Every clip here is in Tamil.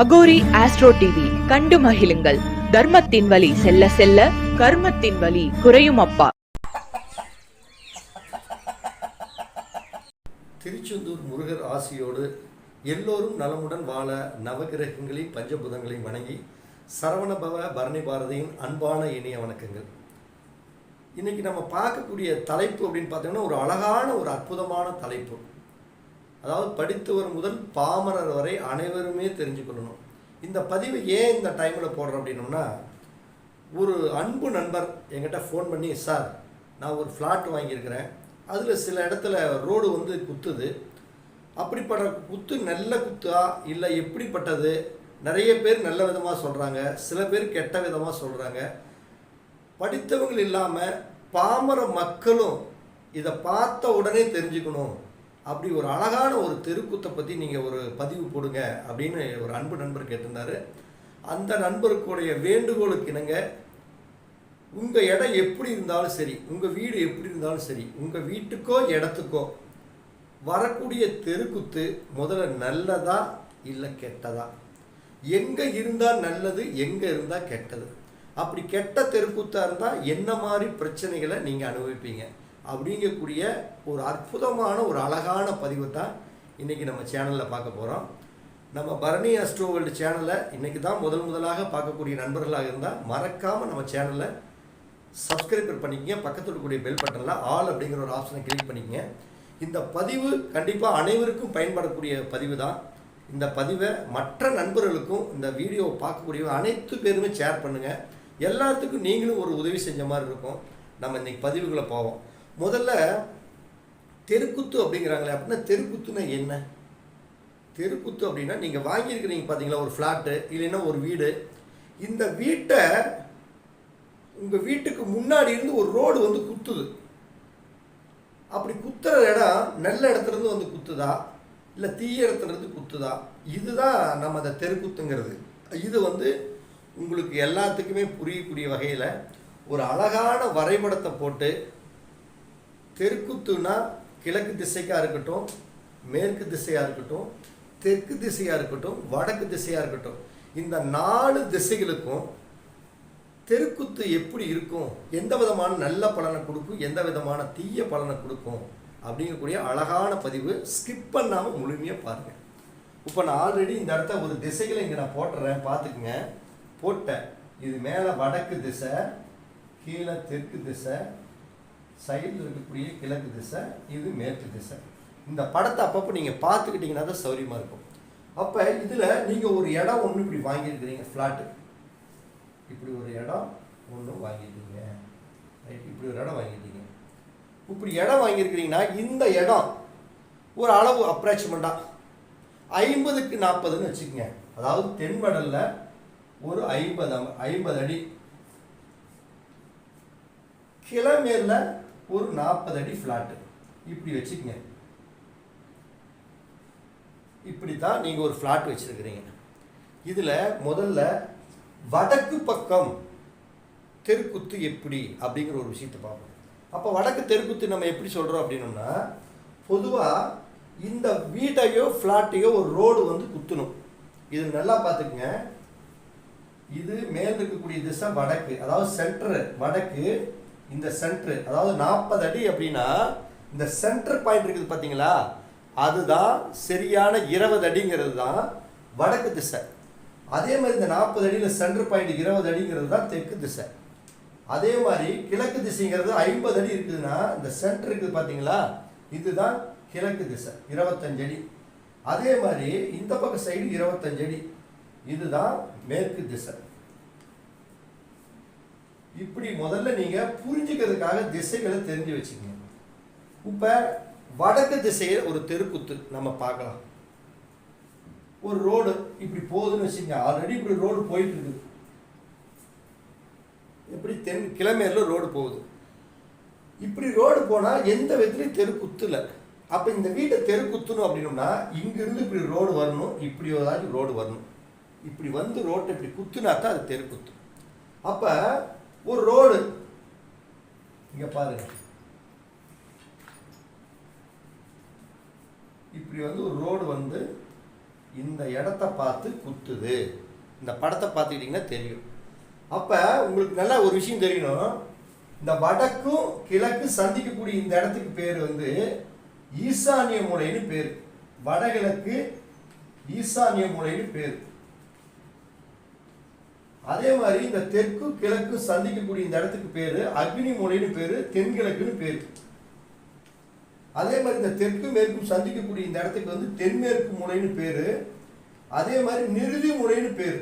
அகோரி ஆஸ்ட்ரோ டிவி கண்டு மகிழுங்கள். தர்மத்தின் வழி செல்ல செல்ல கர்மத்தின் வழி குறையும் அப்பா. திருச்செந்தூர் முருகர் ஆசியோடு எல்லோரும் நலமுடன் வாழ நவகிரகங்களையும் பஞ்சபூதங்களையும் வணங்கி சரவணபவ பரணி பாரதியின் அன்பான இனிய வணக்கங்கள். இன்னைக்கு நம்ம பார்க்கக்கூடிய தலைப்பு அப்படின்னு பார்த்தீங்கன்னா ஒரு அழகான ஒரு அற்புதமான தலைப்பு. அதாவது படித்தவர் முதல் பாமரர் வரை அனைவருமே தெரிஞ்சுக்கொள்ளணும். இந்த பதிவு ஏன் இந்த டைமில் போடுறோம் அப்படின்னோம்னா ஒரு அன்பு நண்பர் என்கிட்ட ஃபோன் பண்ணி சார் நான் ஒரு ஃப்ளாட் வாங்கியிருக்கிறேன். அதில் சில இடத்துல ரோடு வந்து குத்துது. அப்படிப்பட்ட குத்து நல்ல குத்தா? இல்லை எப்படிப்பட்டது? நிறைய பேர் நல்ல விதமாக சொல்கிறாங்க சில பேர் கெட்ட விதமாக சொல்கிறாங்க படித்தவங்க இல்லாமல் பாமர மக்களும் இதை பார்த்த உடனே தெரிஞ்சுக்கணும். அப்படி ஒரு அழகான ஒரு தெருக்கூத்தை பற்றி நீங்கள் ஒரு பதிவு போடுங்க அப்படின்னு ஒரு அன்பு நண்பர் கேட்டிருந்தாரு. அந்த நண்பருக்குடைய வேண்டுகோளுக்கு இணங்க உங்கள் இடம் எப்படி இருந்தாலும் சரி உங்கள் வீடு எப்படி இருந்தாலும் சரி உங்கள் வீட்டுக்கோ இடத்துக்கோ வரக்கூடிய தெருக்குத்து முதல்ல நல்லதா இல்லை கெட்டதா? எங்கே இருந்தால் நல்லது எங்கே இருந்தால் கெட்டது? அப்படி கெட்ட தெருக்கூத்தாக இருந்தால் என்ன மாதிரி பிரச்சனைகளை நீங்கள் அனுபவிப்பீங்க? அப்படிங்கக்கூடிய ஒரு அற்புதமான ஒரு அழகான பதிவு தான் இன்றைக்கி நம்ம சேனலில் பார்க்க போகிறோம் நம்ம பரணி அஸ்ட்ரோ வேர்ல்டு சேனலை இன்றைக்கி தான் முதல் முதலாக பார்க்கக்கூடிய நண்பர்களாக இருந்தால் மறக்காமல் நம்ம சேனலை சப்ஸ்கிரைபர் பண்ணிக்கங்க பக்கத்தில் இருக்கக்கூடிய பெல் பட்டனில் ஆல் அப்படிங்கிற ஒரு ஆப்ஷனை கிளிக் பண்ணிக்கங்க. இந்த பதிவு கண்டிப்பாக அனைவருக்கும் பயன்படக்கூடிய பதிவு தான். இந்த பதிவை மற்ற நண்பர்களுக்கும் இந்த வீடியோவை பார்க்கக்கூடிய அனைத்து பேருமே ஷேர் பண்ணுங்கள் எல்லாத்துக்கும் நீங்களும் ஒரு உதவி செஞ்ச மாதிரி இருக்கும். நம்ம இன்றைக்கி பதிவுகளை போவோம். முதல்ல தெருக்குத்து அப்படிங்கிறாங்களே அப்படின்னா தெருக்குத்துனா என்ன? தெருக்குத்து அப்படின்னா நீங்கள் வாங்கியிருக்கிறீங்க பார்த்தீங்களா ஒரு ஃப்ளாட்டு இல்லைன்னா ஒரு வீடு. இந்த வீட்டை உங்கள் வீட்டுக்கு முன்னாடி இருந்து ஒரு ரோடு வந்து குத்துது. அப்படி குத்துற இடம் நல்ல இடத்துலேருந்து வந்து குத்துதா? இல்லை தீய இடத்துலேருந்து குத்துதா? இதுதான் நம்ம அந்த தெருக்குத்துங்கிறது. இது வந்து உங்களுக்கு எல்லாத்துக்குமே புரியக்கூடிய வகையில் ஒரு அழகான வரைபடத்தை போட்டு தெற்குத்துனா கிழக்கு திசைக்காக இருக்கட்டும் மேற்கு திசையாக இருக்கட்டும் தெற்கு திசையாக இருக்கட்டும் வடக்கு திசையாக இருக்கட்டும் இந்த நாலு திசைகளுக்கும் தெருக்குத்து எப்படி இருக்கும் எந்த விதமான நல்ல பலனை கொடுக்கும் எந்த விதமான தீய பலனை கொடுக்கும் அப்படிங்கக்கூடிய அழகான பதிவு ஸ்கிப் பண்ணாமல் முழுமையாக பாருங்கள் இப்போ நான் ஆல்ரெடி இந்த இடத்த ஒரு திசைகளை இங்கே நான் போட்டுறேன் பார்த்துக்குங்க. போட்டேன். இது மேலே வடக்கு திசை கீழே தெற்கு திசை சைடில் இருக்கக்கூடிய கிழக்கு திசை இது மேற்கு திசை. இந்த படத்தை அப்பப்போ நீங்கள் பார்த்துக்கிட்டிங்கன்னா தான் சௌரியமாக இருக்கும். அப்போ இதில் நீங்கள் ஒரு இடம் ஒன்று இப்படி வாங்கியிருக்கிறீங்க ஃப்ளாட்டு இப்படி ஒரு இடம் ஒன்று வாங்கிட்டீங்க ரைட் இப்படி ஒரு இடம் வாங்கிட்டீங்க இப்படி இடம் வாங்கியிருக்கிறீங்கன்னா இந்த இடம் ஒரு அளவு அப்ராக்சிமெண்ட்டாக ஐம்பதுக்கு நாற்பதுன்னு வச்சுக்கோங்க. அதாவது தென்வடலில் ஒரு ஐம்பது ஐம்பது அடி. கிழமேரில் ஒரு நாற்பது அடி ஃப்ளாட்டு இப்படி வச்சுக்கங்க. இப்படி தான் நீங்கள் ஒரு ஃப்ளாட் வச்சுருக்கிறீங்க. இதில் முதல்ல வடக்கு பக்கம் தெருக்குத்து எப்படி அப்படிங்கிற ஒரு விஷயத்தை பார்ப்போம். அப்போ வடக்கு தெருக்குத்து நம்ம எப்படி சொல்கிறோம் அப்படின்னோம்னா பொதுவாக இந்த வீட்டையோ ஃப்ளாட்டையோ ஒரு ரோடு வந்து குத்தணும். இது நல்லா பார்த்துக்குங்க. இது மேல் இருக்கக்கூடிய திசை வடக்கு அதாவது சென்டர் வடக்கு இந்த சென்ட்ரு அதாவது நாற்பது அடி அப்படின்னா இந்த சென்டர் பாயிண்ட் இருக்குது பார்த்தீங்களா அதுதான் சரியான இருபது அடிங்கிறது தான் வடக்கு திசை. அதே மாதிரி இந்த நாற்பது அடியில் சென்டர் பாயிண்ட் இருபது அடிங்கிறது தான் தெற்கு திசை. அதே மாதிரி கிழக்கு திசைங்கிறது ஐம்பது அடி இருக்குதுன்னா இந்த சென்டர் இருக்குது பார்த்தீங்களா இதுதான் கிழக்கு திசை இருபத்தஞ்சு அடி. அதே மாதிரி இந்த பக்கம் சைடு இருபத்தஞ்சு அடி. இதுதான் மேற்கு திசை. இப்படி முதல்ல நீங்க புரிஞ்சுக்கிறதுக்காக திசைகளை தெரிஞ்சு வச்சுக்கங்க. இப்ப வடக்கு திசையில் ஒரு தெருக்குத்து நம்ம பார்க்கலாம். ஒரு ரோடு இப்படி போகுதுன்னு வச்சுங்க ஆல்ரெடி இப்படி ரோடு போயிட்டு இருக்குது இப்படி தென் கிழமையில ரோடு போகுது. இப்படி ரோடு போனால் எந்த விதத்துலையும் தெருக்குத்துல அப்போ இந்த வீட்டை தெருக்குத்தணும் அப்படின்னோம்னா இங்கிருந்து இப்படி ரோடு வரணும் இப்படி ஏதாச்சும் ரோடு வரணும். இப்படி வந்து ரோட்டை இப்படி குத்துனா தான் அது தெருக்குத்து. அப்போ ஒரு ரோடு. இங்கே பாருங்க. இப்படி வந்து ஒரு ரோடு வந்து இந்த இடத்த பார்த்து குத்துது. இந்த படத்தை பார்த்துக்கிட்டிங்கன்னா தெரியும். அப்போ உங்களுக்கு நல்லா ஒரு விஷயம் தெரியணும். இந்த வடக்கும் கிழக்கு சந்திக்கக்கூடிய இந்த இடத்துக்கு பேர் வந்து ஈசானிய மூலைன்னு பேர். வடகிழக்கு ஈசானிய மூலைன்னு பேர். அதே மாதிரி இந்த தெற்கு கிழக்கு சந்திக்கக்கூடிய இந்த இடத்துக்கு பேரு அக்னி மூலைன்னு பேரு தென்கிழக்குன்னு பேரு. அதே மாதிரி இந்த தெற்கு மேற்கும் சந்திக்கக்கூடிய இந்த இடத்துக்கு வந்து தென்மேற்கு மூலைன்னு பேரு. அதே மாதிரி நிறுதி மூலைன்னு பேரு.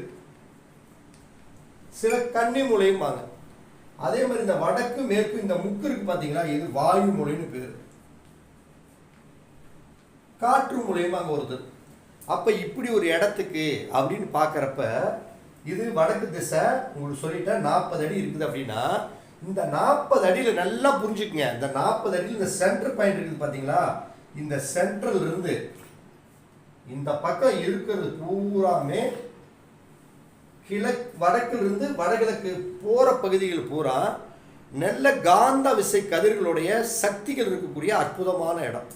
சில கன்னி மூலையும்பாங்க அதே மாதிரி இந்த வடக்கு மேற்கு இந்த முக்கு இருக்கு பாத்தீங்களா இது வாயு மூலைன்னு பேரு. காற்று மூலியமாக ஒருத்தர். அப்ப இப்படி ஒரு இடத்துக்கு அப்படின்னு பார்க்குறப்ப இது வடக்கு திசை உங்களுக்கு சொல்லிட்டேன் நாற்பது அடி இருக்குது அப்படின்னா இந்த நாற்பது அடியில் நல்லா புரிஞ்சுக்குங்க. இந்த நாற்பது அடியில் இந்த சென்டர் பாயிண்ட் இருக்குது பார்த்தீங்களா? இந்த சென்ட்ரல் இருந்து இந்த பக்கம் இருக்கிறது பூராமே கிழக்கு வடக்கிலிருந்து வடகிழக்கு போகிற பகுதிகள் பூரா நல்ல காந்த விசை கதிர்களுடைய சக்திகள் இருக்கக்கூடிய அற்புதமான இடம்.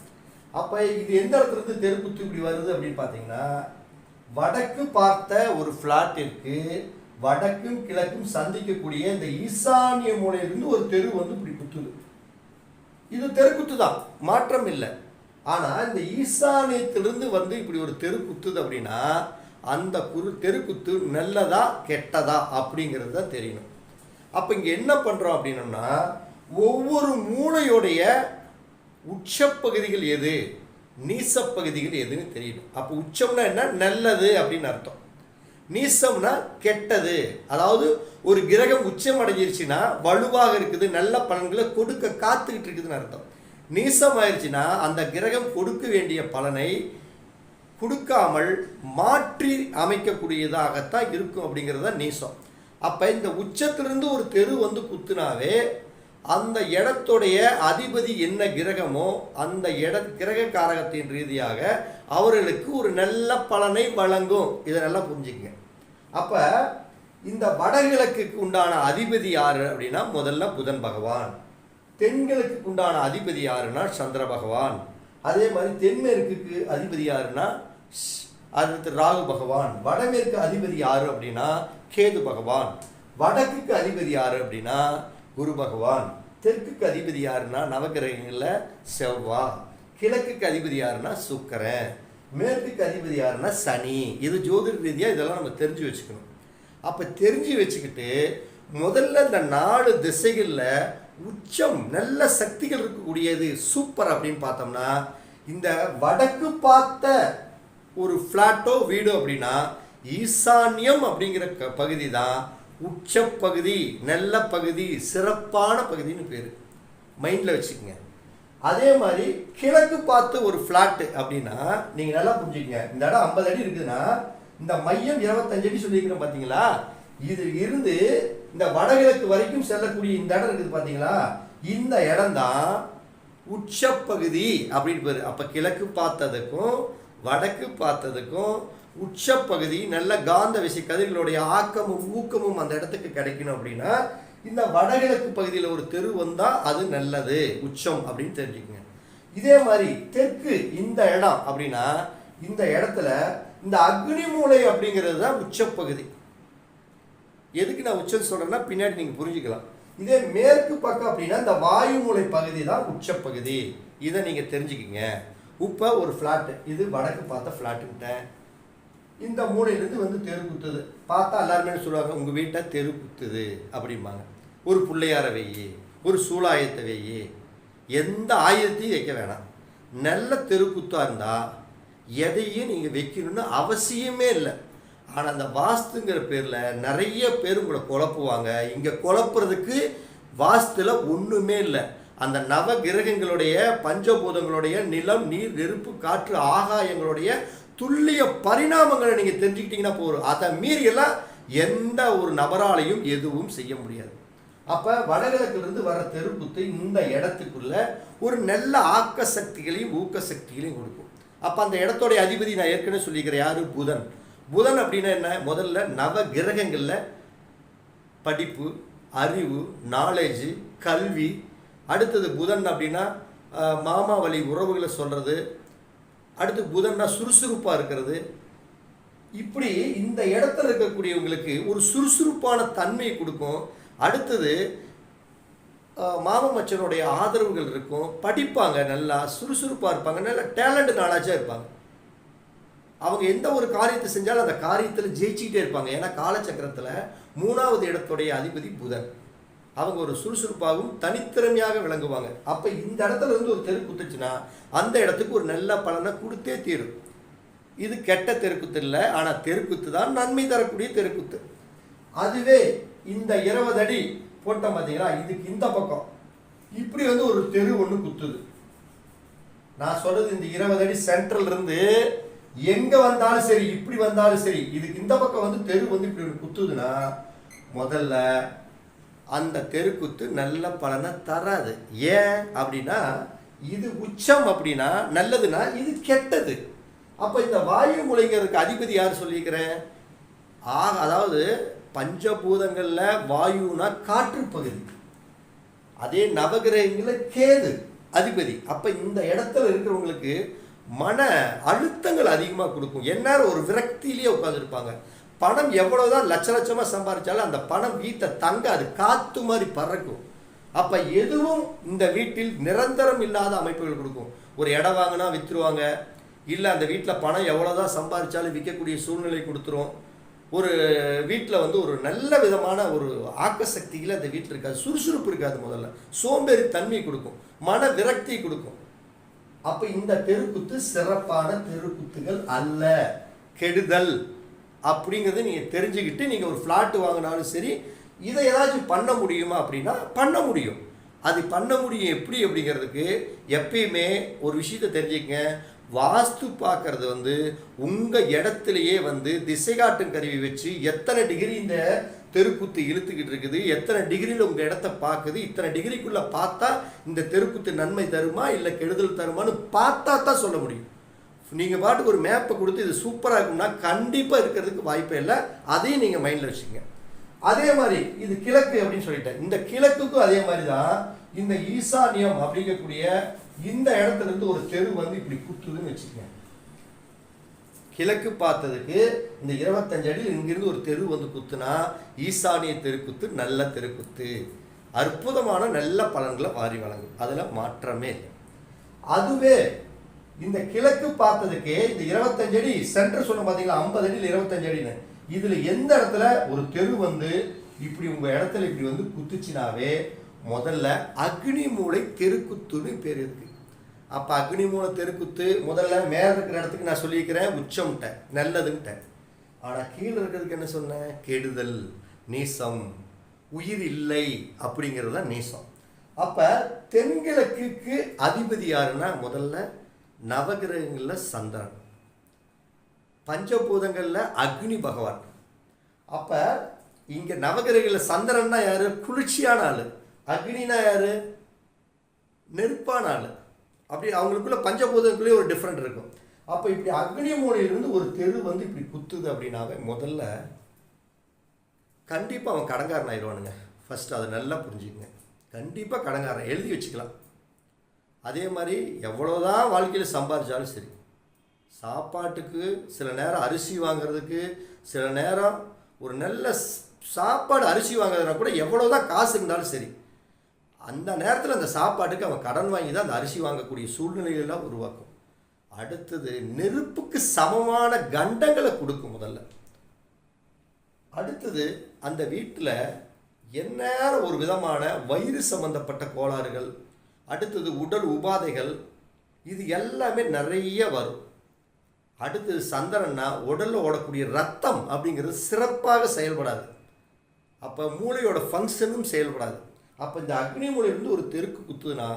அப்போ இது எந்த இடத்துல இருந்து தெருக்குத்து இப்படி வருது அப்படின்னு பார்த்தீங்கன்னா வடக்கு பார்த்த ஒரு பிளாட்டிற்கு வடக்கும் கிழக்கும் சந்திக்கக்கூடிய இந்த ஈசானிய மூலையிலிருந்து ஒரு தெரு வந்து இப்படி குத்துது. இது தெருக்குத்து தான் மாற்றம் இல்லை. ஆனால் இந்த ஈசானியத்திலிருந்து வந்து இப்படி ஒரு தெரு குத்துது அப்படின்னா அந்த குரு தெருக்குத்து நல்லதா கெட்டதா அப்படிங்கிறது தான் தெரியணும். அப்போ இங்கே என்ன பண்ணுறோம் அப்படின்னம்னா ஒவ்வொரு மூளையுடைய உச்சப்பகுதிகள் எது? நீசப்பகுதிகள் எதுன்னு தெரியணும். அப்போ உச்சம்னா என்ன? நல்லது அப்படின்னு அர்த்தம். நீசம்னா கெட்டது. அதாவது ஒரு கிரகம் உச்சம் அடைஞ்சிருச்சுன்னா வலுவாக இருக்குது நல்ல பலன்களை கொடுக்க காத்துக்கிட்டு இருக்குதுன்னு அர்த்தம். நீசம் ஆயிடுச்சுன்னா அந்த கிரகம் கொடுக்க வேண்டிய பலனை கொடுக்காமல் மாற்றி அமைக்கக்கூடியதாகத்தான் இருக்கும் அப்படிங்கிறது தான் நீசம். அப்போ இந்த உச்சத்திலிருந்து ஒரு தெரு வந்து குத்துனாவே அந்த இடத்துடைய அதிபதி என்ன கிரகமோ அந்த இட கிரக காரகத்தின் ரீதியாக அவர்களுக்கு ஒரு நல்ல பலனை வழங்கும். இதை நல்லா புரிஞ்சுக்கங்க. அப்போ இந்த வடகிழக்குக்கு உண்டான அதிபதி யார் அப்படின்னா முதல்ல புதன் பகவான். தென்கிழக்குக்கு உண்டான அதிபதி யாருன்னா சந்திர பகவான். அதே மாதிரி தென்மேற்குக்கு அதிபதி யாருன்னா அடுத்து ராகு பகவான். வடமேற்கு அதிபதி யார் அப்படின்னா கேது பகவான். வடக்குக்கு அதிபதி யார் அப்படின்னா குரு பகவான் தெற்குக்கு அதிபதி யாருன்னா நவகிரகங்களில் செவ்வா கிழக்குக்கு அதிபதி யாருன்னா சுக்கரன் மேற்குக்கு அதிபதி யாருன்னா சனி. இது ஜோதிட ரீதியாக இதெல்லாம் நம்ம தெரிஞ்சு வச்சுக்கணும். அப்போ தெரிஞ்சு வச்சுக்கிட்டு முதல்ல இந்த நாலு திசைகளில் உச்சம் நல்ல சக்திகள் இருக்கக்கூடியது சூப்பர் அப்படின்னு பார்த்தோம்னா இந்த வடக்கு பார்த்த ஒரு ஃப்ளாட்டோ வீடோ அப்படின்னா ஈசான்யம் அப்படிங்கிற க- பகுதி தான் உச்சப்பகுதி நல்ல பகுதி சிறப்பான பகுதின்னு பேர். மைண்டில் வச்சுக்கோங்க. அதே மாதிரி கிழக்கு பார்த்து ஒரு ஃப்ளாட்டு அப்படின்னா நீங்கள் நல்லா புரிஞ்சுக்கங்க. இந்த இடம் ஐம்பது அடி இருக்குதுன்னா இந்த மையம் இருபத்தஞ்சு அடி சொல்லியிருக்கிறோம் பார்த்தீங்களா இது இருந்து இந்த வடகிழக்கு வரைக்கும் செல்லக்கூடிய இந்த இடம் இருக்குது பார்த்தீங்களா இந்த இடம் தான் உச்சப்பகுதி அப்படின்னு பேர். அப்போ கிழக்கு பார்த்ததுக்கும் வடக்கு பார்த்ததுக்கும் உச்சப்பகுதி நல்ல காந்த விசை கதிர்களுடைய ஆக்கமும் ஊக்கமும் அந்த இடத்துக்கு கிடைக்கணும் அப்படின்னா இந்த வடகிழக்கு பகுதியில் ஒரு தெரு வந்தால் அது நல்லது உச்சம் அப்படின்னு தெரிஞ்சுக்கங்க. இதே மாதிரி தெற்கு இந்த இடம் அப்படின்னா இந்த இடத்துல இந்த அக்னி மூலை அப்படிங்கிறது தான் உச்சப்பகுதி. எதுக்கு நான் உச்சம் சொல்கிறேன்னா பின்னாடி நீங்கள் புரிஞ்சுக்கலாம். இதே மேற்கு பக்கம் அப்படின்னா இந்த வாயு மூளை பகுதி தான் உச்சப்பகுதி. இதை நீங்கள் தெரிஞ்சுக்கிங்க. இப்போ ஒரு ஃப்ளாட்டு இது வடக்கு பார்த்த ஃப்ளாட்டுக்கிட்டேன் இந்த மூலையிலேருந்து வந்து தெரு குத்துது. பார்த்தா எல்லாருமே சொல்லுவாங்க? உங்கள் வீட்டை தெரு குத்துது அப்படிம்பாங்க. ஒரு பிள்ளையார வெயி ஒரு சூலாயத்தை வெயி எந்த ஆயுதத்தையும் வைக்க வேணாம். நல்ல தெருக்குத்தாக இருந்தால் எதையும் நீங்கள் வைக்கணும்னு அவசியமே இல்லை. ஆனால் அந்த வாஸ்துங்கிற பேரில் நிறைய பேர் உங்களை குழப்புவாங்க. இங்கே குழப்புறதுக்கு வாஸ்துல ஒன்றுமே இல்லை. அந்த நவ கிரகங்களுடைய பஞ்சபூதங்களுடைய நிலம் நீர் நெருப்பு காற்று ஆகாயங்களுடைய துல்லிய பரிணாமங்களை நீங்கள் தெரிஞ்சுக்கிட்டீங்கன்னா போதும். அதை மீறியெல்லாம் எந்த ஒரு நபராலையும் எதுவும் செய்ய முடியாது. அப்போ வடகிழக்கிலிருந்து வர தெருக்குத்து இந்த இடத்துக்குள்ள ஒரு நல்ல ஆக்க சக்திகளையும் ஊக்க சக்திகளையும் கொடுக்கும். அப்போ அந்த இடத்தோடைய அதிபதி நான் ஏற்கனவே சொல்லியிருக்கிறேன் யார்? புதன். புதன் அப்படின்னா என்ன? முதல்ல நவ கிரகங்களில் படிப்பு அறிவு நாலேஜு கல்வி. அடுத்தது புதன் அப்படின்னா மாமாவளி உறவுகளை சொல்கிறது அடுத்து புதன்னா சுறுசுறுப்பாக இருக்கிறது. இப்படி இந்த இடத்துல இருக்கக்கூடியவங்களுக்கு ஒரு சுறுசுறுப்பான தன்மையை கொடுக்கும். அடுத்தது அஹ், மச்சனுடைய ஆதரவுகள் இருக்கும். படிப்பாங்க நல்லா சுறுசுறுப்பாக இருப்பாங்க. நல்ல டேலண்ட் நாளாச்சா இருப்பாங்க. அவங்க எந்த ஒரு காரியத்தை செஞ்சாலும் அந்த காரியத்தில் ஜெயிச்சுக்கிட்டே இருப்பாங்க. ஏன்னா காலச்சக்கரத்தில் மூணாவது இடத்துடைய அதிபதி புதன். அவங்க ஒரு சுறுசுறுப்பாகவும் தனித்திறமையாக விளங்குவாங்க. அப்போ இந்த இடத்துல இருந்து ஒரு தெரு குத்துச்சுன்னா அந்த இடத்துக்கு ஒரு நல்ல பலனை கொடுத்தே தீரும். இது கெட்ட தெருக்குத்து இல்லை ஆனால் தெருக்குத்து தான் நன்மை தரக்கூடிய தெருக்குத்து அதுவே இந்த இருபது அடி போட்டோம் பார்த்தீங்களா இதுக்கு இந்த பக்கம். இப்படி வந்து ஒரு தெரு ஒன்று குத்துது. நான் சொல்றது இந்த இருபது அடி சென்ட்ரல் இருந்து எங்க வந்தாலும் சரி இப்படி வந்தாலும் சரி இதுக்கு இந்த பக்கம் வந்து தெரு வந்து இப்படி ஒரு குத்துதுன்னா முதல்ல அந்த தெருக்குத்து நல்ல பலனை தராது. ஏன் அப்படின்னா இது உச்சம் அப்படின்னா நல்லதுன்னா இது கெட்டது. அப்போ இந்த வாயு முளைங்கிறதுக்கு அதிபதி யார் சொல்லியிருக்கிறேன் ஆக அதாவது பஞ்சபூதங்களில் வாயுனா காற்று பகுதி. அதே நவகிரகங்களில் கேது அதிபதி. அப்போ இந்த இடத்துல இருக்கிறவங்களுக்கு மன அழுத்தங்கள் அதிகமாக கொடுக்கும். எந்நேரம் ஒரு விரக்தியிலேயே உட்காந்துருப்பாங்க பணம் எவ்வளோதான் லட்ச லட்சமாக சம்பாதிச்சாலும் அந்த பணம் வீட்டை தங்காது காத்து மாதிரி பறக்கும். அப்போ எதுவும் இந்த வீட்டில் நிரந்தரம் இல்லாத அமைப்புகள் கொடுக்கும். ஒரு இடம் வாங்கினா விற்றுருவாங்க இல்லை அந்த வீட்டில் பணம் எவ்வளோதான் சம்பாதிச்சாலும் விற்கக்கூடிய சூழ்நிலை கொடுத்துரும். ஒரு வீட்டில் வந்து ஒரு நல்ல விதமான ஒரு ஆக்கசக்தியில் அந்த வீட்டில் இருக்காது. சுறுசுறுப்பு இருக்காது முதல்ல. சோம்பேறி தன்மை கொடுக்கும். மன விரக்தி கொடுக்கும். அப்போ இந்த தெருக்குத்து சிறப்பான தெருக்குத்துகள் அல்ல. கெடுதல். அப்படிங்கிறத நீங்கள் தெரிஞ்சுக்கிட்டு நீங்கள் ஒரு ஃப்ளாட்டு வாங்கினாலும் சரி இதை ஏதாச்சும் பண்ண முடியுமா அப்படின்னா பண்ண முடியும். அது பண்ண முடியும் எப்படி அப்படிங்கிறதுக்கு எப்பயுமே ஒரு விஷயத்தை தெரிஞ்சுக்கங்க. வாஸ்து பார்க்கறது வந்து உங்கள் இடத்துலையே வந்து திசை காட்டும் கருவி வச்சு எத்தனை டிகிரி இந்த தெருக்குத்து இழுத்துக்கிட்டு இருக்குது எத்தனை டிகிரியில் உங்கள் இடத்த பார்க்குது இத்தனை டிகிரிக்குள்ளே பார்த்தா இந்த தெருக்குத்து நன்மை தருமா இல்லை கெடுதல் தருமான்னு பார்த்தா தான் சொல்ல முடியும். நீங்கள் பாட்டுக்கு ஒரு மேப்பை கொடுத்து இது சூப்பராக இருக்கும்னா கண்டிப்பாக இருக்கிறதுக்கு வாய்ப்பே இல்லை. அதையும் நீங்கள் மைண்டில் வச்சுங்க அதே மாதிரி இது கிழக்கு அப்படின்னு சொல்லிட்டேன். இந்த கிழக்குக்கும் அதே மாதிரி தான் இந்த ஈசானியம் அப்படிங்கக்கூடிய இந்த இடத்துல இருந்து ஒரு தெரு வந்து இப்படி குத்துதுன்னு வச்சுக்கோங்க. கிழக்கு பார்த்ததுக்கு இந்த இருபத்தஞ்சு அடியில் இங்கிருந்து ஒரு தெரு வந்து குத்துனா ஈசானிய தெருக்குத்து நல்ல தெருக்குத்து அற்புதமான நல்ல பலன்களை வாரி வழங்கும். அதில் மாற்றமே இல்லை. அதுவே இந்த கிழக்கு பார்த்ததுக்கு இந்த இருபத்தஞ்சு அடி சென்டர் சொன்ன பார்த்தீங்களா ஐம்பது அடியில் இருபத்தஞ்சு அடின்னு. இதில் எந்த இடத்துல ஒரு தெரு வந்து இப்படி உங்கள் இடத்துல இப்படி வந்து குத்துச்சுனாவே முதல்ல அக்னி மூளை தெருக்குத்துன்னு பேர் இருக்கு. அப்போ அக்னி மூளை தெருக்குத்து முதல்ல மேலே இருக்கிற இடத்துக்கு நான் சொல்லியிருக்கிறேன் உச்சம்ட்டேன் நல்லதுன்ட்டேன் ஆனால் கீழே இருக்கிறதுக்கு என்ன சொன்னேன் கெடுதல் நீசம் உயிர் இல்லை அப்படிங்கிறது தான் நீசம். அப்போ தென்கிழக்குக்கு அதிபதி யாருன்னா முதல்ல நவகிரகங்களில் சந்திரன். பஞ்சபூதங்களில் அக்னி பகவான். அப்போ இங்கே நவகிரகங்களில் சந்திரன்னா யார்? குளிர்ச்சியான ஆள். அக்னினா யார்? நெருப்பான ஆள். அப்படி அவங்களுக்குள்ள பஞ்சபூதங்களுக்குள்ளே ஒரு டிஃப்ரெண்ட் இருக்கும். அப்போ இப்படி அக்னி மூலையிலிருந்து ஒரு தெரு வந்து இப்படி குத்துது அப்படின்னாவே முதல்ல கண்டிப்பாக அவன் கடங்காரன் ஆயிடுவானுங்க. ஃபஸ்ட்டு அதை நல்லா புரிஞ்சுக்கங்க. கண்டிப்பாக கடங்காரன். எழுதி வச்சுக்கலாம். அதே மாதிரி எவ்வளோதான் வாழ்க்கையில் சம்பாதிச்சாலும் சரி சாப்பாட்டுக்கு சில நேரம் அரிசி வாங்குறதுக்கு சில நேரம் ஒரு நல்ல சாப்பாடு அரிசி வாங்குறதுனா கூட எவ்வளோ தான் காசு இருந்தாலும் சரி அந்த நேரத்தில் அந்த சாப்பாட்டுக்கு அவன் கடன் வாங்கி தான் அந்த அரிசி வாங்கக்கூடிய சூழ்நிலைகள்லாம் உருவாக்கும். அடுத்தது நெருப்புக்கு சமமான கண்டங்களை கொடுக்கும் முதல்ல. அடுத்தது அந்த வீட்டில் எந்நேரம் ஒரு விதமான வயிறு சம்பந்தப்பட்ட கோளாறுகள் அடுத்தது உடல் உபாதைகள் இது எல்லாமே நிறைய வரும். அடுத்தது சந்திரன்னா உடலில் ஓடக்கூடிய ரத்தம் அப்படிங்கிறது சிறப்பாக செயல்படாது. அப்போ மூளையோட ஃபங்க்ஷனும் செயல்படாது. அப்போ இந்த அக்னி மூலையிலிருந்து ஒரு தெருக்கு குத்துனா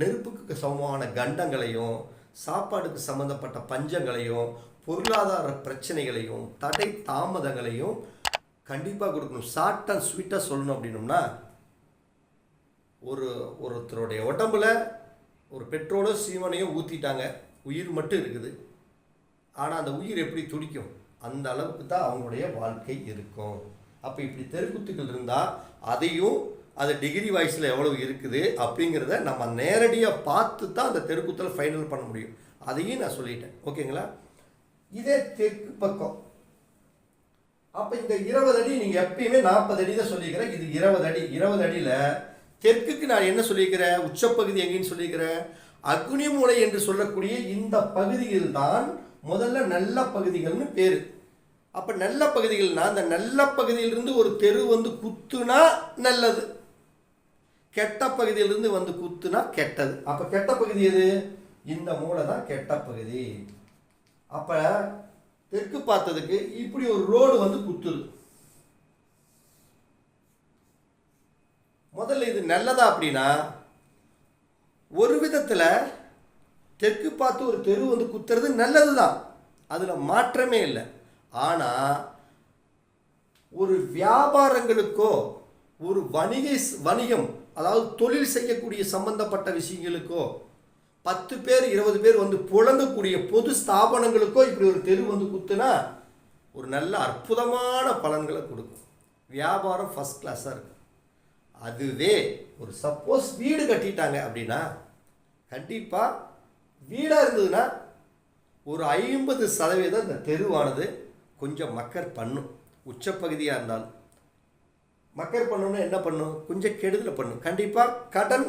நெருப்புக்கு சமமான கண்டங்களையும் சாப்பாடுக்கு சம்மந்தப்பட்ட பஞ்சங்களையும் பொருளாதார பிரச்சனைகளையும் தடை தாமதங்களையும் கண்டிப்பாக கொடுக்கணும். ஷார்ட் அண்ட் ஸ்வீட்டாக சொல்லணும் அப்படின்னோம்னா ஒரு ஒருத்தருடைய உடம்புல ஒரு பெட்ரோலோ சீவனையும் ஊற்றிட்டாங்க உயிர் மட்டும் இருக்குது. ஆனால் அந்த உயிர் எப்படி துடிக்கும்? அந்த அளவுக்கு தான் அவங்களுடைய வாழ்க்கை இருக்கும். அப்போ இப்படி தெருக்குத்துக்கள் இருந்தால் அதையும் அது டிகிரி வாய்ஸில் எவ்வளவு இருக்குது அப்படிங்கிறத நம்ம நேரடியாக பார்த்து தான் அந்த தெருக்குத்தில் ஃபைனல் பண்ண முடியும். அதையும் நான் சொல்லிட்டேன். ஓகேங்களா? இதே தெற்கு பக்கம். அப்போ இந்த இருபது அடி நீங்கள் எப்பயுமே நாற்பது அடி தான் சொல்லியிருக்கிறேன் இது இருபது அடி. இருபது அடியில் தெற்குக்கு நான் என்ன சொல்லியிருக்கிறேன்? உச்சப்பகுதி எங்கேன்னு சொல்லியிருக்கிறேன்? அக்னிமூலை என்று சொல்லக்கூடிய இந்த பகுதியில் தான் முதல்ல நல்ல பகுதிகள்னு பேர். அப்போ நல்ல பகுதிகள்னா அந்த நல்ல பகுதியிலிருந்து ஒரு தெரு வந்து குத்துனா நல்லது. கெட்ட பகுதியிலிருந்து வந்து குத்துனா கெட்டது. அப்போ கெட்ட பகுதி எது? இந்த மூளை தான் கெட்ட பகுதி. அப்போ தெற்கு பார்த்ததுக்கு இப்படி ஒரு ரோடு வந்து குத்துது. முதல்ல இது நல்லதா அப்படின்னா ஒரு விதத்தில் தெற்கு பார்த்து ஒரு தெரு வந்து குத்துறது நல்லது தான் அதில் மாற்றமே இல்லை. ஆனால் ஒரு வியாபாரங்களுக்கோ ஒரு வணிக வணிகம் அதாவது தொழில் செய்யக்கூடிய சம்பந்தப்பட்ட விஷயங்களுக்கோ பத்து பேர் இருபது பேர் வந்து புழங்கக்கூடிய பொது ஸ்தாபனங்களுக்கோ இப்படி ஒரு தெரு வந்து குத்துனா ஒரு நல்ல அற்புதமான பலன்களை கொடுக்கும். வியாபாரம் ஃபஸ்ட் கிளாஸாக இருக்கும். அதுவே ஒரு சப்போஸ் வீடு கட்டிட்டாங்க அப்படின்னா கண்டிப்பாக வீடாக இருந்ததுன்னா ஒரு ஐம்பது சதவீதம் இந்த தெருவானது கொஞ்சம் மக்கர் பண்ணும். உச்சப்பகுதியாக இருந்தாலும். மக்கர் பண்ணணும்னா என்ன பண்ணும்? கொஞ்சம் கெடுதல் பண்ணும். கண்டிப்பாக கடன்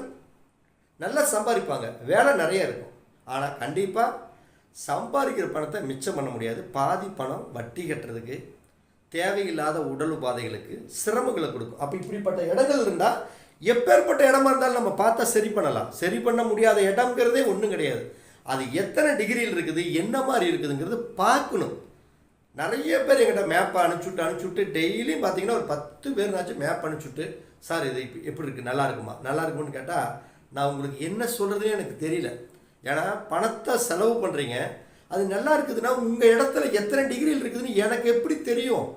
நல்லா சம்பாதிப்பாங்க. வேலை நிறைய இருக்கும். ஆனால் கண்டிப்பாக சம்பாதிக்கிற பணத்தை மிச்சம் பண்ண முடியாது. பாதி பணம் வட்டி கட்டுறதுக்கு தேவையில்லாத உடல் உபாதைகளுக்கு சிரமங்களை கொடுக்கும். அப்போ இப்படிப்பட்ட இடங்கள் இருந்தால் எப்பேற்பட்ட இடமா இருந்தாலும் நம்ம பார்த்தா சரி பண்ணலாம். சரி பண்ண முடியாத இடம்ங்கிறதே ஒன்றும் கிடையாது. அது எத்தனை டிகிரியில் இருக்குது என்ன மாதிரி இருக்குதுங்கிறது பார்க்கணும். நிறைய பேர் எங்கிட்ட மேப் அனுப்பிச்சுட்டு அனுப்பிச்சுட்டு டெய்லியும் பார்த்தீங்கன்னா ஒரு பத்து பேர்னாச்சும் மேப் அனுப்பிச்சுட்டு சார் இது இப்போ எப்படி இருக்குது நல்லா இருக்குமா? நல்லா இருக்கும்னு கேட்டால் நான் உங்களுக்கு என்ன சொல்கிறதுன்னு எனக்கு தெரியல. ஏன்னா பணத்தை செலவு பண்ணுறீங்க அது நல்லா இருக்குதுன்னா உங்கள் இடத்துல எத்தனை டிகிரியில் இருக்குதுன்னு எனக்கு எப்படி தெரியும்?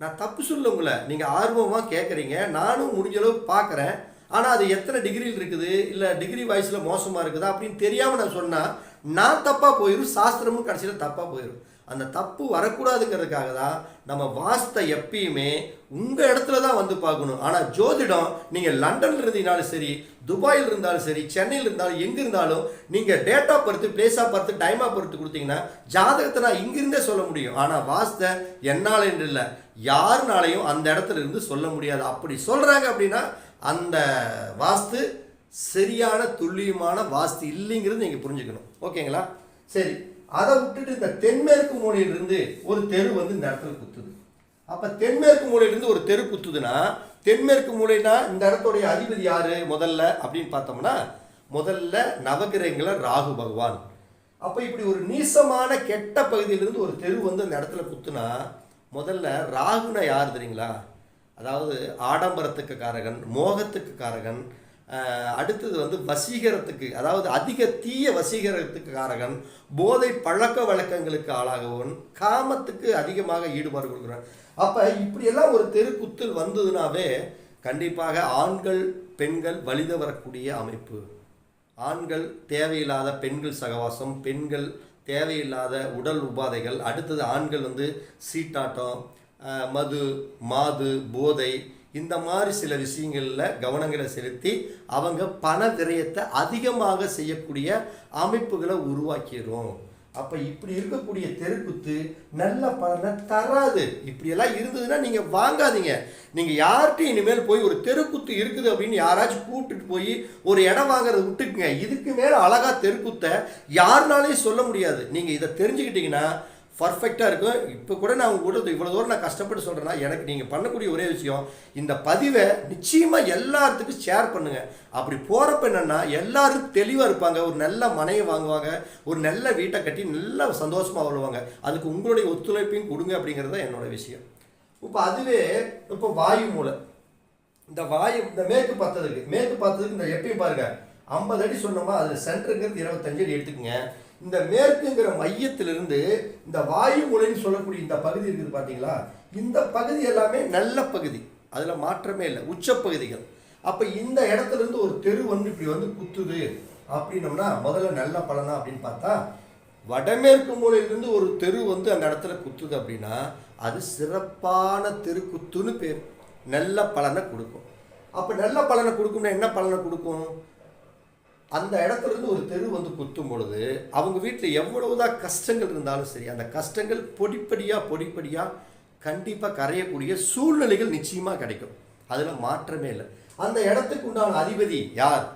நான் தப்பு சொல்ல உங்களை. நீங்கள் ஆர்வமாக கேட்குறீங்க நானும் முடிஞ்ச அளவுக்கு பார்க்குறேன் ஆனால் அது எத்தனை டிகிரியில் இருக்குது? இல்லை டிகிரி வாய்ஸில் மோசமாக இருக்குதா? அப்படின்னு தெரியாமல் நான் சொன்னால் நான் தப்பாக போயிடும் சாஸ்திரமும் கடைசியில் தப்பாக போயிடும் அந்த தப்பு வரக்கூடாதுங்கிறதுக்காக தான் நம்ம வாஸ்தை எப்பயுமே உங்கள் இடத்துல தான் வந்து பார்க்கணும். ஆனால் ஜோதிடம் நீங்கள் லண்டனில் இருந்தீங்கனாலும் சரி துபாயில் இருந்தாலும் சரி சென்னையில் இருந்தாலும் எங்கே இருந்தாலும் நீங்கள் date of birth place of birth time of கொடுத்தீங்கன்னா ஜாதகத்தை நான் இங்கிருந்தே சொல்ல முடியும். ஆனால் வாஸ்தை என்னால் என்று இல்லை. யாருனாலையும் அந்த இடத்துல இருந்து சொல்ல முடியாது. அப்படி சொல்கிறாங்க அப்படின்னா அந்த வாஸ்து சரியான துல்லியமான வாஸ்து இல்லைங்கிறது நீங்கள் புரிஞ்சுக்கணும். ஓகேங்களா? சரி. அதை விட்டுட்டு இந்த தென்மேற்கு மூலையிலிருந்து ஒரு தெரு வந்து இந்த இடத்துல குத்துது. அப்போ தென்மேற்கு மூலையிலிருந்து ஒரு தெரு குத்துதுன்னா தென்மேற்கு மூலைனா இந்த இடத்துடைய அதிபதி யாரு? முதல்ல அப்படின்னு பார்த்தோம்னா முதல்ல நவகிரகங்கள ராகு பகவான். அப்போ இப்படி ஒரு நீசமான கெட்ட பகுதியிலிருந்து ஒரு தெரு வந்து அந்த இடத்துல குத்துனா முதல்ல ராகுனா யார் தெரியுங்களா? அதாவது ஆடம்பரத்துக்கு காரகன் மோகத்துக்கு காரகன் அடுத்தது வந்து வசீகரத்துக்கு அதாவது அதிக தீய வசீகரத்துக்கு காரகன் போதை பழக்க வழக்கங்களுக்கு ஆளாகவும் காமத்துக்கு அதிகமாக ஈடுபாடு கொடுக்குறான் அப்போ இப்படியெல்லாம் ஒரு தெருக்குத்தில் வந்ததுனாவே கண்டிப்பாக ஆண்கள் பெண்கள் வலித வரக்கூடிய அமைப்பு. ஆண்கள் தேவையில்லாத பெண்கள் சகவாசம் பெண்கள் தேவையில்லாத உடல் உபாதைகள் அடுத்தது ஆண்கள் வந்து சீட்டாட்டம் மது மாது போதை இந்த மாதிரி சில விஷயங்களில் கவனங்களை செலுத்தி அவங்க பண விரயத்தை அதிகமாக செய்யக்கூடிய அமைப்புகளை உருவாக்கிடும் அப்போ இப்படி இருக்கக்கூடிய தெருக்குத்து நல்ல பலனை தராது. இப்படியெல்லாம் இருந்ததுன்னா நீங்கள் வாங்காதீங்க. நீங்கள் யார்கிட்டையும் இனிமேல் போய் ஒரு தெருக்குத்து இருக்குது அப்படின்னு யாராச்சும் கூப்பிட்டுட்டு போய் ஒரு இடம் வாங்குறத விட்டுக்குங்க. இதுக்கு மேலே அழகாக தெருக்குத்தை யாருனாலையும் சொல்ல முடியாது. நீங்கள் இதை தெரிஞ்சுக்கிட்டீங்கன்னா பர்ஃபெக்டாக இருக்கும் இப்போ கூட நான் உங்கள் கூட இவ்வளோ தூரம் நான் கஷ்டப்பட்டு சொல்கிறேன்னா எனக்கு நீங்கள் பண்ணக்கூடிய ஒரே விஷயம் இந்த பதிவை நிச்சயமாக எல்லாத்துக்கும் ஷேர் பண்ணுங்கள் அப்படி போகிறப்ப என்னென்னா எல்லாரும் தெளிவாக இருப்பாங்க. ஒரு நல்ல மனையை வாங்குவாங்க. ஒரு நல்ல வீட்டை கட்டி நல்லா சந்தோஷமாக வருவாங்க அதுக்கு உங்களுடைய ஒத்துழைப்பையும் கொடுங்க அப்படிங்கிறது தான் என்னோட விஷயம். இப்போ அதுவே இப்போ வாயு மூலை இந்த வாயு இந்த மேற்கு பார்த்ததுக்கு மேற்கு பார்த்ததுக்கு இந்த எப்பயும் பாருங்கள் ஐம்பது அடி சொன்னோமா அதில் சென்டருங்கிறது இருபத்தஞ்சு அடி எடுத்துக்கோங்க. இந்த மேற்குங்கிற மையத்திலிருந்து இந்த வாயு மூலைன்னு சொல்லக்கூடிய இந்த பகுதி இருக்குது பார்த்தீங்களா? இந்த பகுதி எல்லாமே நல்ல பகுதி. அதில் மாற்றமே இல்லை. உச்சப்பகுதிகள் அப்போ இந்த இடத்துலேருந்து ஒரு தெரு வந்து இப்படி வந்து குத்துது. அப்படின்னோம்னா முதல்ல நல்ல பலனா அப்படின்னு பார்த்தா வடமேற்கு மூலையிலிருந்து ஒரு தெரு வந்து அந்த இடத்துல குத்துது அப்படின்னா அது சிறப்பான தெருக்குத்துன்னு பேர். நல்ல பலனை கொடுக்கும். அப்போ நல்ல பலனை கொடுக்கும்னா என்ன பலனை கொடுக்கும்? அந்த இடத்துலேருந்து ஒரு தெரு வந்து குத்தும் பொழுது அவங்க வீட்டில் எவ்வளவுதான் கஷ்டங்கள் இருந்தாலும் சரி அந்த கஷ்டங்கள் பொடிப்படியாக பொடிப்படியாக கண்டிப்பாக கரையக்கூடிய சூழ்நிலைகள் நிச்சயமாக கிடைக்கும். அதில் மாற்றமே இல்லை. அந்த இடத்துக்கு உண்டான அதிபதி யார்?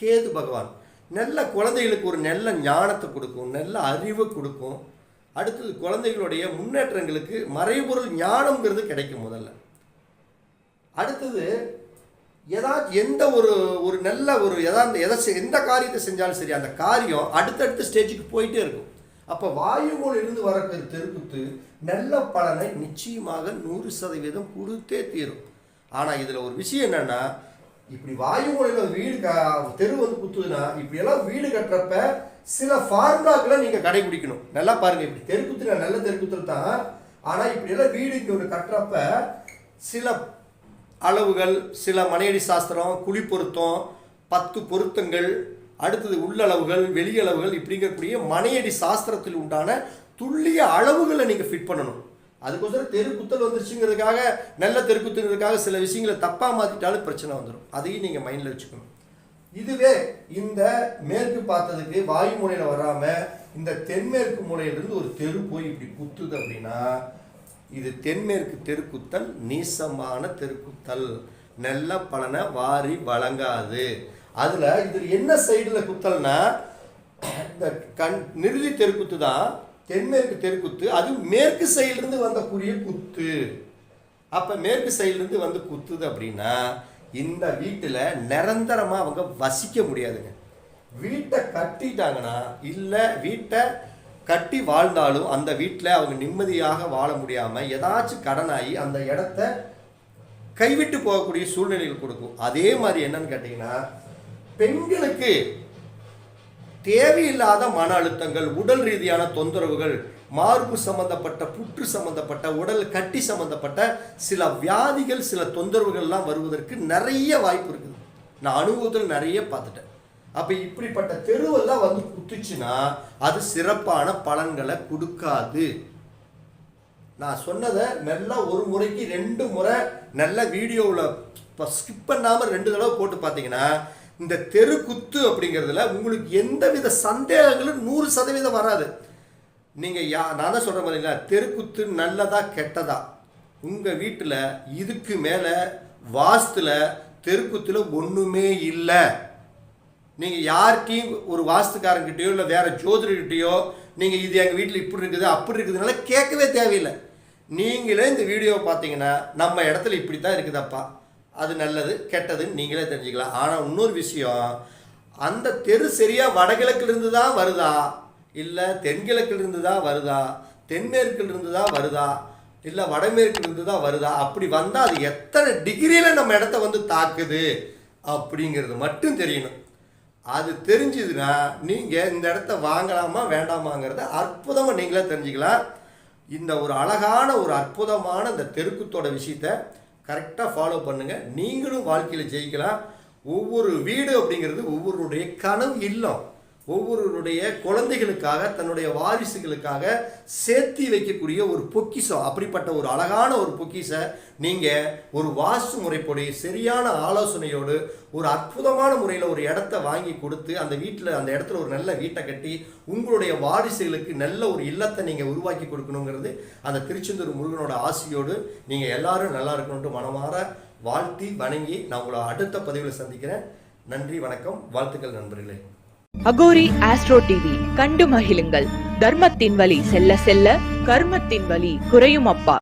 கேது பகவான். நல்ல குழந்தைகளுக்கு ஒரு நல்ல ஞானத்தை கொடுக்கும் நல்ல அறிவு கொடுக்கும். அடுத்தது குழந்தைகளுடைய முன்னேற்றங்களுக்கு மறைபொருள் ஞானம்ங்கிறது கிடைக்கும் முதல்ல. அடுத்தது ஏதாச்சும் எந்த ஒரு ஒரு நல்ல ஒரு எதாவது எதை எந்த காரியத்தை செஞ்சாலும் சரி அந்த காரியம் அடுத்தடுத்த ஸ்டேஜுக்கு போயிட்டே இருக்கும். அப்போ வாயுமோல் இருந்து வரக்கிற தெருக்குத்து நல்ல பலனை நிச்சயமாக நூறு சதவீதம் கொடுத்தே தீரும். ஆனால் இதில் ஒரு விஷயம் என்னென்னா இப்படி வாயுமொழியில் வீடு க தெரு வந்து குத்துதுன்னா இப்படியெல்லாம் வீடு கட்டுறப்ப சில ஃபார்முலாக்களை நீங்கள் கடைபிடிக்கணும். நல்லா பாருங்க இப்படி தெருக்குத்துனா நல்ல தெருக்குத்தல் தான். ஆனால் இப்படியெல்லாம் வீடு இங்கே ஒன்று கட்டுறப்ப சில அளவுகள் சில மனையடி சாஸ்திரம் குழி பொருத்தம் பத்து பொருத்தங்கள் அடுத்தது உள்ளளவுகள் வெளியளவுகள் இப்படிங்கக்கூடிய மனையடி சாஸ்திரத்தில் உண்டான துல்லிய அளவுகளை நீங்கள் ஃபிட் பண்ணணும். அதுக்கோசரம் தெருக்குத்தல் வந்துருச்சுங்கிறதுக்காக நல்ல தெருக்குத்துங்கிறதுக்காக சில விஷயங்களை தப்பாக மாற்றிட்டாலும் பிரச்சனை வந்துடும் அதையும் நீங்கள் மைண்டில் வச்சுக்கணும். இதுவே இந்த மேற்கு பார்த்ததுக்கு வாயு மூலையில் வராமல் இந்த தென்மேற்கு மூலையிலிருந்து ஒரு தெரு போய் இப்படி குத்துது அப்படின்னா இது தென்மேற்கு தெருக்குத்தல் நீசமான தெருக்குத்தல். நல்ல பலனை வாரி வழங்காது. அதில் இது என்ன சைடில் குத்தல்னா இந்த கண் நிறுதி தெருக்குத்து தான் தென்மேற்கு தெருக்குத்து அது மேற்கு சைடிலிருந்து வந்தக்கூடிய குத்து. அப்போ மேற்கு சைடிலிருந்து வந்து குத்துது அப்படின்னா இந்த வீட்டில் நிரந்தரமாக அவங்க வசிக்க முடியாதுங்க. வீட்டை கட்டிட்டாங்கன்னா இல்லை வீட்டை கட்டி வாழ்ந்தாலும் அந்த வீட்டில் அவங்க நிம்மதியாக வாழ முடியாமல் ஏதாச்சும் கடனாகி அந்த இடத்த கைவிட்டு போகக்கூடிய சூழ்நிலைகள் கொடுக்கும். அதே மாதிரி என்னன்னு கேட்டிங்கன்னா பெண்களுக்கு தேவையில்லாத மன அழுத்தங்கள் உடல் ரீதியான தொந்தரவுகள் மார்பு சம்பந்தப்பட்ட புற்று சம்பந்தப்பட்ட உடல் கட்டி சம்பந்தப்பட்ட சில வியாதிகள் சில தொந்தரவுகள்லாம் வருவதற்கு நிறைய வாய்ப்பு இருக்குது. நான் அனுபவத்தில் நிறைய பார்த்துட்டேன். அப்போ இப்படிப்பட்ட தெருவெல்லாம் வந்து குத்துச்சுன்னா அது சிறப்பான பலன்களை கொடுக்காது. நான் சொன்னதை நல்லா ஒரு முறைக்கு ரெண்டு முறை நல்ல வீடியோவில் இப்போ ஸ்கிப் பண்ணாமல் ரெண்டு தடவை போட்டு பார்த்தீங்கன்னா இந்த தெருக்குத்து அப்படிங்கிறதுல உங்களுக்கு எந்த வித சந்தேகங்களும் நூறு சதவீதம் வராது. நீங்கள் யா நான் தான் சொல்கிற மாதிரிங்களா தெருக்குத்து நல்லதா கெட்டதா? உங்கள் வீட்டில் இதுக்கு மேலே வாஸ்துல தெருக்குத்தில் ஒன்றுமே இல்லை. நீங்கள் யார்கிட்டையும் ஒரு வாஸ்துக்காரங்கிட்டயோ இல்லை வேறு ஜோதிடர்கிட்டையோ நீங்கள் இது எங்கள் வீட்டில் இப்படி இருக்குது அப்படி இருக்குதுனால கேட்கவே தேவையில்லை. நீங்களே இந்த வீடியோவை பார்த்தீங்கன்னா நம்ம இடத்துல இப்படி தான் இருக்குதப்பா. அது நல்லது கெட்டதுன்னு நீங்களே தெரிஞ்சுக்கலாம். ஆனால் இன்னொரு விஷயம் அந்த தெரு சரியாக வடகிழக்கிலிருந்து தான் வருதா? இல்லை தென்கிழக்கிலிருந்து தான் வருதா? தென்மேற்கிலிருந்து தான் வருதா? இல்லை வடமேற்கிலிருந்து தான் வருதா? அப்படி வந்தால் அது எத்தனை டிகிரியில் நம்ம இடத்த வந்து தாக்குது? அப்படிங்கிறது மட்டும் தெரியணும். அது தெரிஞ்சதுன்னா நீங்கள் இந்த இடத்த வாங்கலாமா வேண்டாமாங்கிறத அற்புதமாக நீங்களே தெரிஞ்சுக்கலாம். இந்த ஒரு அழகான ஒரு அற்புதமான இந்த தெருக்குத்தோட விஷயத்த கரெக்டாக ஃபாலோ பண்ணுங்கள் நீங்களும் வாழ்க்கையில் ஜெயிக்கலாம். ஒவ்வொரு வீடு அப்படிங்கிறது ஒவ்வொருடைய கனவு இல்லம். ஒவ்வொருவருடைய குழந்தைகளுக்காக தன்னுடைய வாரிசுகளுக்காக சேர்த்தி வைக்கக்கூடிய ஒரு பொக்கிஷம் அப்படிப்பட்ட ஒரு அழகான ஒரு பொக்கிசை நீங்கள் ஒரு வாஸ்து முறைப்படி சரியான ஆலோசனையோடு ஒரு அற்புதமான முறையில் ஒரு இடத்த வாங்கி கொடுத்து அந்த வீட்டில் அந்த இடத்துல ஒரு நல்ல வீட்டை கட்டி உங்களுடைய வாரிசுகளுக்கு நல்ல ஒரு இல்லத்தை நீங்கள் உருவாக்கி கொடுக்கணுங்கிறது அந்த திருச்செந்தூர் முருகனோட ஆசையோடு நீங்கள் எல்லாரும் நல்லா இருக்கணும்ட்டு மனமாற வாழ்த்தி வணங்கி நான் உங்களை அடுத்த பதிவில் சந்திக்கிறேன். நன்றி வணக்கம் வாழ்த்துக்கள் நண்பர்களே. அகோரி ஆஸ்ட்ரோ டிவி கண்டு மகிழுங்கள். தர்மத்தின் வழி செல்ல செல்ல கர்மத்தின் வழி குறையும் அப்பா.